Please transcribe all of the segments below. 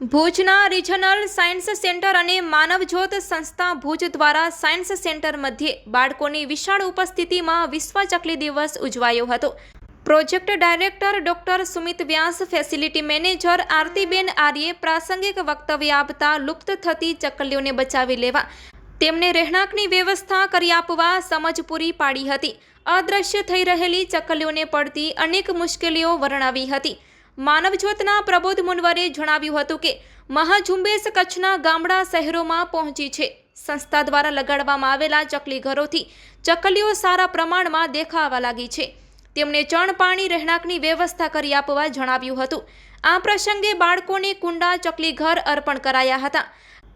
ભુજના regional science centre અને માનવજ્યોત સંસ્થા ભુજ દ્વારા સાયન્સ સેન્ટર મધ્યે બાળકોની વિશાળ ઉપસ્થિતિમાં વિશ્વ ચકલી દિવસ ઉજવાયો હતો. Project director doctor Sumit Vyas facility manager Aartiben આર્યે પ્રાસંગિક વક્તવ્ય આપતા લુપ્ત થતી ચકલીઓને બચાવી લેવા, તેમને રહેણાંકની વ્યવસ્થા કરી આપવા સમજ પૂરી પાડી હતી. અદ્રશ્ય થઈ રહેલી ચકલીઓને પડતી અનેક મુશ્કેલીઓ વર્ણવી હતી. માનવજ્યોતના પ્રબોધ મુનવરે જણાવ્યું હતું કે મહાઝુંબેશ કચ્છના ગામડા શહેરોમાં પહોંચી છે. સંસ્થા દ્વારા લગાડવામાં આવેલા ચકલી ઘરોથી ચકલીઓ સારા પ્રમાણમાં દેખાવા લાગી છે. તેમણે ચણ પાણી રહેણાંકની વ્યવસ્થા કરી આપવા જણાવ્યું હતું. આ પ્રસંગે બાળકોને કુંડા ચકલી ઘર અર્પણ કરાયા હતા.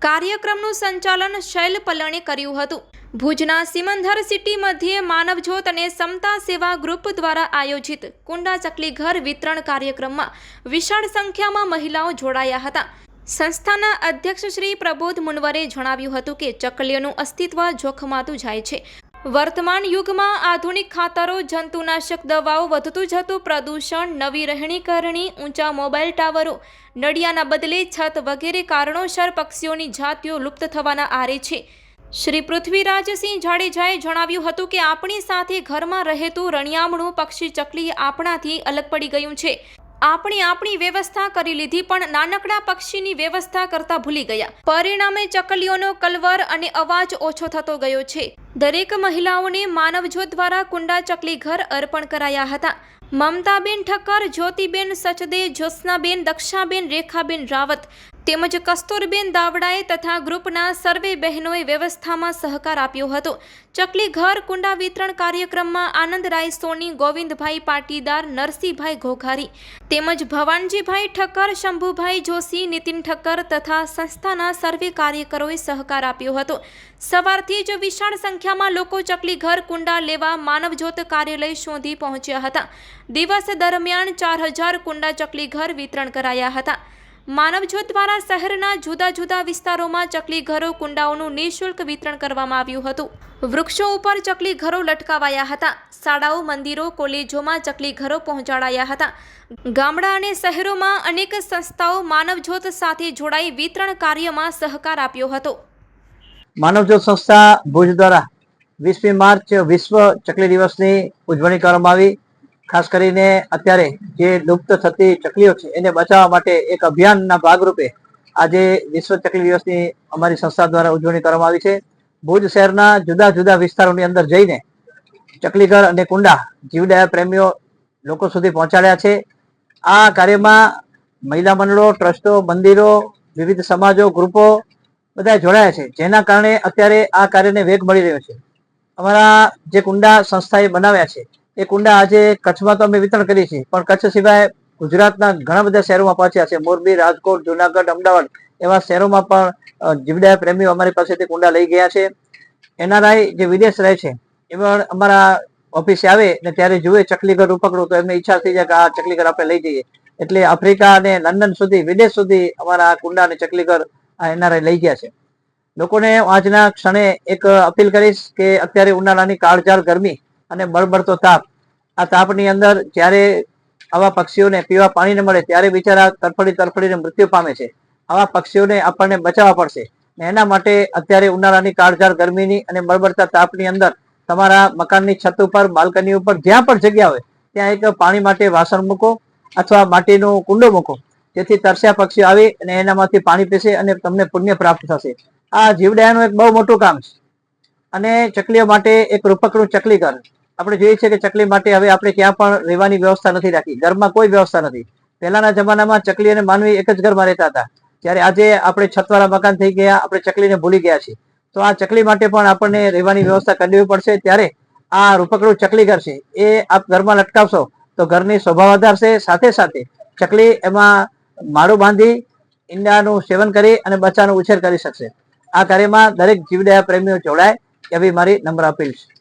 કાર્યક્રમનું સંચાલન શૈલ પલણે કર્યું હતું. ભુજના સિમંધર સિટી મધ્યે માનવજ્યોત અને સમતા સેવા ગ્રુપ દ્વારા આયોજિત કુંડા ચકલી ઘર વિતરણ કાર્યક્રમમાં વિશાળ સંખ્યામાં મહિલાઓ જોડાયા હતા. સંસ્થાના અધ્યક્ષ શ્રી પ્રબોધ મુનવરે જણાવ્યું હતું કે ચકલીઓનું અસ્તિત્વ જોખમાતું જાય છે. વર્તમાન યુગમાં આધુનિક ખાતરો, જંતુનાશક દવાઓ, વધતું જતું પ્રદૂષણ, નવી રહેણીકરણી, ઊંચા મોબાઈલ ટાવરો નડિયાના બદલે છત વગેરે કારણોસર પક્ષીઓની જાતિઓ લુપ્ત થવાના આરે છે. શ્રી પૃથ્વીરાજસિંહ જાડેજાએ જણાવ્યું હતું કે આપણી સાથે ઘરમાં રહેતું રણિયામણું પક્ષી ચકલી આપણાથી અલગ પડી ગયું છે. આપણે આપણી વ્યવસ્થા કરી લીધી પણ નાનકડા પક્ષીની વ્યવસ્થા કરતા ભૂલી ગયા. પરિણામે ચકલીઓનો કલવર અને અવાજ ઓછો થતો ગયો છે. દરેક મહિલાઓને માનવજ્યોત દ્વારા કુંડા ચકલી ઘર અર્પણ કરાયા હતા. મમતાબેન ઠક્કર, જ્યોતિબેન સચદે, જ્યોત્સનાબેન, દક્ષાબેન, રેખાબેન રાવત તેમજ કસ્તુરબેન દાવડાએ તથા ગ્રુપના સર્વે બહેનોએ વ્યવસ્થામાં સહકાર આપ્યો હતો. ચકલી ઘર કુંડા વિતરણ કાર્યક્રમમાં આનંદરાય સોની, ગોવિંદભાઈ પાટીદાર, નરસિંહભાઈ ઘોઘારી તેમજ ભવાનજીભાઈ ઠક્કર, શંભુભાઈ જોશી, નીતિન ઠક્કર તથા સંસ્થાના સર્વે કાર્યકરોએ સહકાર આપ્યો હતો. સવારથી જ વિશાળ સંખ્યામાં લોકો ચકલી ઘર કુંડા લેવા માનવજ્યોત કાર્યાલય શોધી પહોંચ્યા હતા. દિવસ દરમિયાન ચાર હજાર કુંડા ચકલી ઘર વિતરણ કરાયા હતા. માનવજ્યોત દ્વારા શહેરના જુદા જુદા વિસ્તારોમાં ચકલી ઘરો, કુંડાઓનું નિઃશુલ્ક વિતરણ કરવામાં આવ્યું હતું. વૃક્ષો ઉપર ચકલી ઘરો લટકાવાયા હતા. શાળાઓ, મંદિરો, કોલેજોમાં ચકલી ઘરો પહોંચાડાયા હતા. ગામડા અને શહેરોમાં અનેક સંસ્થાઓ માનવજ્યોત સાથે જોડાઈ વિતરણ કાર્યમાં સહકાર આપ્યો હતો. માનવજ્યોત સંસ્થા ભુજ દ્વારા વીસમી માર્ચ વિશ્વ ચકલી દિવસની ઉજવણી કરવામાં આવી. ખાસ કરીને અત્યારે જે લુપ્ત થતી ચકલીઓ છે, એને બચાવવા માટે એક અભિયાનના ભાગરૂપે આજે વિશ્વ ચકલી દિવસની અમારી સંસ્થા દ્વારા ઉજવણી કરવામાં આવી છે. ભુજ શહેરના જુદા જુદા વિસ્તારોની અંદર જઈને ચકલીઘર અને કુંડા જીવદયા પ્રેમીઓ લોકો સુધી પહોંચાડ્યા છે. આ કાર્યમાં મહિલા મંડળો, ટ્રસ્ટો, મંદિરો, વિવિધ સમાજો, ગ્રુપો બધા જોડાયા છે. જેના કારણે અત્યારે આ કાર્યને વેગ મળી રહ્યો છે. અમારા જે કુંડા સંસ્થાએ બનાવ્યા છે એ કુંડા આજે કચ્છમાં તો અમે વિતરણ કરીએ છીએ, પણ કચ્છ સિવાય ગુજરાતના ઘણા બધા શહેરોમાં પહોંચ્યા છે. મોરબી, રાજકોટ, જુનાગઢ, અમદાવાદ એવા શહેરોમાં પણ જીવડા પ્રેમીઓ અમારી પાસેથી કુંડા લઈ ગયા છે. એનઆરઆઈ જે વિદેશ રહે છે, એ પણ અમારા ઓફિસે આવે ને ત્યારે જુએ ચકલીઘર ઉપકડું, તો એમને ઈચ્છા થઈ જાય કે આ ચકલીઘર આપણે લઈ જઈએ. એટલે આફ્રિકા અને લંડન સુધી, વિદેશ સુધી અમારા કુંડા અને ચકલીઘર આ એનઆરઆઈ લઈ ગયા છે. લોકોને આજના ક્ષણે એક અપીલ કરીશ કે અત્યારે ઉનાળાની કાળઝાળ ગરમી અને બળબડતો તાપ આ તાપની અંદર જ્યારે આવા પક્ષીઓને પીવા પાણી ન મળે ત્યારે બિચારા તરફડી તરફડીને મૃત્યુ પામે છે. આવા પક્ષીઓને આપણને બચાવવા પડશે. એના માટે અત્યારે ઉનાળાની કાળઝાળ, ગરમીની અને બળબડતા તાપની અંદર તમારા મકાનની છત ઉપર, બાલ્કની ઉપર, જ્યાં પણ જગ્યા હોય, ત્યાં એક પાણી માટે વાસણ મૂકો અથવા માટીનો કુંડો મૂકો. જેથી તરસ્યા પક્ષીઓ આવી અને એનામાંથી પાણી પીશે અને તમને પુણ્ય પ્રાપ્ત થશે. આ જીવડાયાનું એક બહુ મોટું કામ છે. અને ચકલીઓ માટે એક રૂપકડું ચકલી ઘર આપણે જોઈએ છીએ કે ચકલી માટે હવે આપણે ક્યાં પણ રહેવાની વ્યવસ્થા નથી રાખી. ઘરમાં કોઈ વ્યવસ્થા નથી. પહેલાના જમાનામાં ચકલી અને માનવી એક જ ઘરમાં રહેતા હતા. ત્યારે આજે આપણે છતવાળા મકાન થઈ ગયા, આપણે ચકલીને ભૂલી ગયા છીએ. તો આ ચકલી માટે પણ આપણને રહેવાની વ્યવસ્થા કરવી પડશે. ત્યારે આ રૂપકડું ચકલી ઘર છે. એ આપ ઘરમાં લટકાવશો તો ઘરની શોભા વધારશે. સાથે સાથે ચકલી એમાં માળું બાંધી ઈંડાનું સેવન કરી અને બચ્ચાનો ઉછેર કરી શકશે. આ કાર્યમાં દરેક જીવદયા પ્રેમીઓ જોડાય. એવી મારી નમ્ર અપીલ છે.